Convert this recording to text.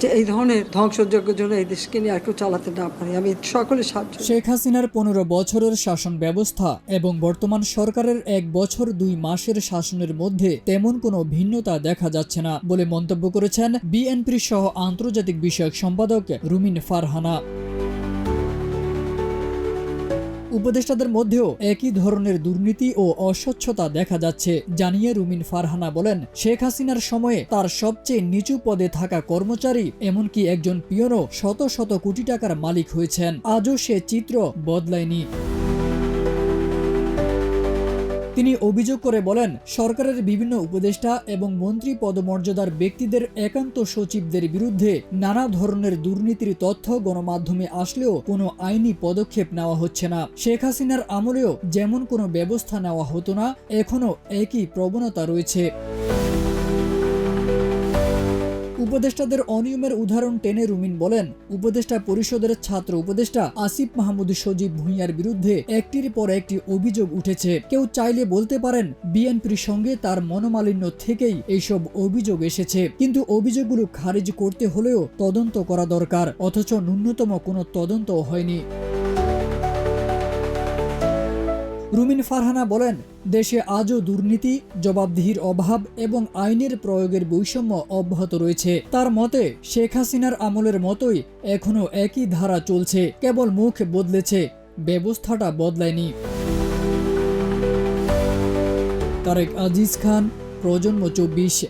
যে এই ধরনের ধ্বংসযজ্ঞের জন্য এই দেশকে নিয়ে আর চালাতে না পারি। আমি সকলে সাহায্য শেখ হাসিনার পনেরো বছরের শাসন ব্যবস্থা এবং বর্তমান সরকারের এক বছর দুই মাসের শাসনের মধ্যে তেমন কোনো ভিন্নতা দেখা যাচ্ছে না বলে মন্তব্য করেছেন বিএনপির সহ আন্তর্জাতিক বিষয়ক সম্পাদক রুমিন ফারহানা। উপদেষ্টাদের মধ্যেও একই ধরনের দুর্নীতি ও অস্বচ্ছতা দেখা যাচ্ছে। জানিয়ে রুমিন ফারহানা বলেন, শেখ হাসিনার সময়ে তার সবচেয়ে নিচু পদে থাকা কর্মচারী এমনকি একজন পিয়নও শত শত কোটি টাকার মালিক হয়েছেন। আজও সে চিত্র বদলায়নি। তিনি অভিযোগ করে বলেন, সরকারের বিভিন্ন উপদেষ্টা এবং মন্ত্রী পদমর্যাদার ব্যক্তিদের একান্ত সচিবদের বিরুদ্ধে নানা ধরনের দুর্নীতির তথ্য গণমাধ্যমে আসলেও কোনো আইনি পদক্ষেপ নেওয়া হচ্ছে না। শেখ হাসিনার আমলেও যেমন কোনো ব্যবস্থা নেওয়া হতো না, এখনও একই প্রবণতা রয়েছে। উপদেষ্টাদের অনিয়মের উদাহরণ টেনে রুমিন বলেন, উপদেষ্টা পরিষদের ছাত্র উপদেষ্টা আসিফ মাহমুদ সজীব ভূঁইয়ার বিরুদ্ধে একটির পর একটি অভিযোগ উঠেছে। কেউ চাইলে বলতে পারেন, বিএনপির সঙ্গে তার মনোমালিন্য থেকেই এইসব অভিযোগ এসেছে। কিন্তু অভিযোগগুলো খারিজ করতে হলেও তদন্ত করা দরকার, অথচ ন্যূনতম কোনো তদন্ত হয়নি। রুমিন ফারহানা বলেন, দেশে আজও দুর্নীতি, জবাবদিহির অভাব এবং আইনের প্রয়োগের বৈষম্য অব্যাহত রয়েছে। তার মতে, শেখ হাসিনার আমলের মতোই এখনও একই ধারা চলছে, কেবল মুখ বদলেছে, ব্যবস্থাটা বদলায়নি। তারেক আজিজ খান, প্রজন্ম চব্বিশ।